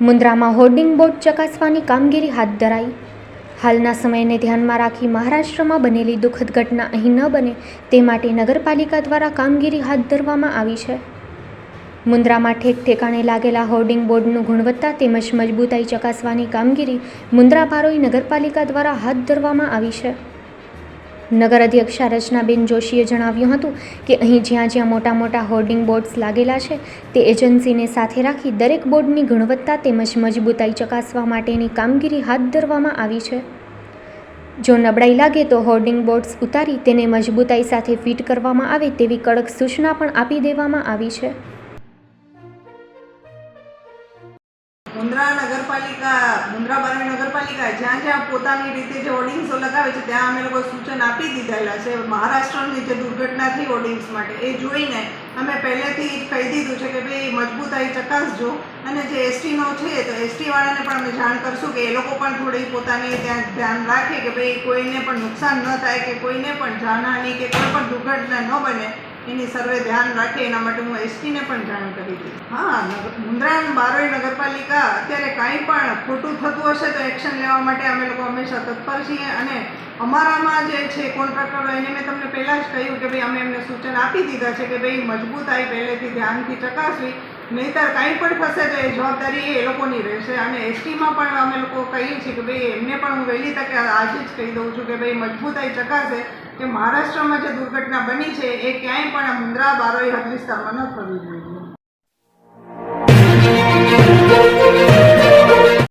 મુન્દ્રામાં hoarding board ચકાસવાની કામગીરી હાથ ધરાઈ. હાલના સમયને ધ્યાનમાં રાખી મહારાષ્ટ્રમાં બનેલી દુઃખદ ઘટના અહીં ન બને તે માટે નગરપાલિકા દ્વારા કામગીરી હાથ ધરવામાં આવી છે. મુન્દ્રામાં ઠેક ઠેકાણે લાગેલા હોર્ડિંગ બોર્ડનું ગુણવત્તા તેમજ મજબૂતાઈ ચકાસવાની કામગીરી મુન્દ્રા ભારોઈ નગરપાલિકા દ્વારા હાથ ધરવામાં આવી છે. નગર અધ્યક્ષા રચનાબેન જોશીએ જણાવ્યું હતું કે અહીં જ્યાં જ્યાં મોટા મોટા હોર્ડિંગ બોર્ડ્સ લાગેલા છે, તે એજન્સીને સાથે રાખી દરેક બોર્ડની ગુણવત્તા તેમજ મજબૂતાઈ ચકાસવા માટેની કામગીરી હાથ ધરવામાં આવી છે. જો નબળાઈ લાગે તો હોર્ડિંગ બોર્ડ્સ ઉતારી તેને મજબૂતાઈ સાથે ફિટ કરવામાં આવે તેવી કડક સૂચના પણ આપી દેવામાં આવી છે. મુન્દ્રા નગરપાલિકા, મુન્દ્રા બારવી નગરપાલિકા જ્યાં જ્યાં પોતાની રીતે જે હોર્ડિંગ્સો લગાવે છે, ત્યાં અમે લોકો સૂચન આપી દીધેલા છે. મહારાષ્ટ્રની જે દુર્ઘટના થઈ હોર્ડિંગ્સ માટે, એ જોઈને અમે પહેલેથી જ કહી દીધું છે કે ભાઈ, મજબૂતાઈ ચકાસજો. અને જે એસટીનો છે, તો એસટીવાળાને પણ અમે જાણ કરશું કે એ લોકો પણ થોડી પોતાની ત્યાં ધ્યાન રાખે કે ભાઈ, કોઈને પણ નુકસાન ન થાય, કે કોઈને પણ જાનહાની કે કોઈ પણ દુર્ઘટના ન બને. એની સર્વે ધ્યાન રાખે, એના માટે હું એસટીને પણ જાણ કરી હતી હા અને બારોઈ નગરપાલિકા અત્યારે કાંઈ પણ ખોટું થતું હશે તો એક્શન લેવા માટે અમે લોકો હંમેશા તત્પર છીએ અને અમારામાં જે છે કોન્ટ્રાક્ટરો, એને મેં તમને પહેલાં જ કહ્યું કે ભાઈ અમે એમને સૂચન આપી દીધા છે કે ભાઈ મજબૂતાઈ પહેલેથી ધ્યાનથી ચકાસવી, નહીંતર કાંઈ પણ થશે તો એ જવાબદારી એ લોકોની રહેશે. અને એસટીમાં પણ અમે લોકો કહીએ છીએ કે ભાઈ એમને પણ હું વહેલી તકે આજે જ કહી દઉં છું કે ભાઈ મજબૂતાઈ ચકાસે કે મહારાષ્ટ્રમાં જે દુર્ઘટના બની છે, એ ક્યાંય પણ આ મુન્દ્રા બારોઈ હદ વિસ્તારમાં ન થવી જોઈએ.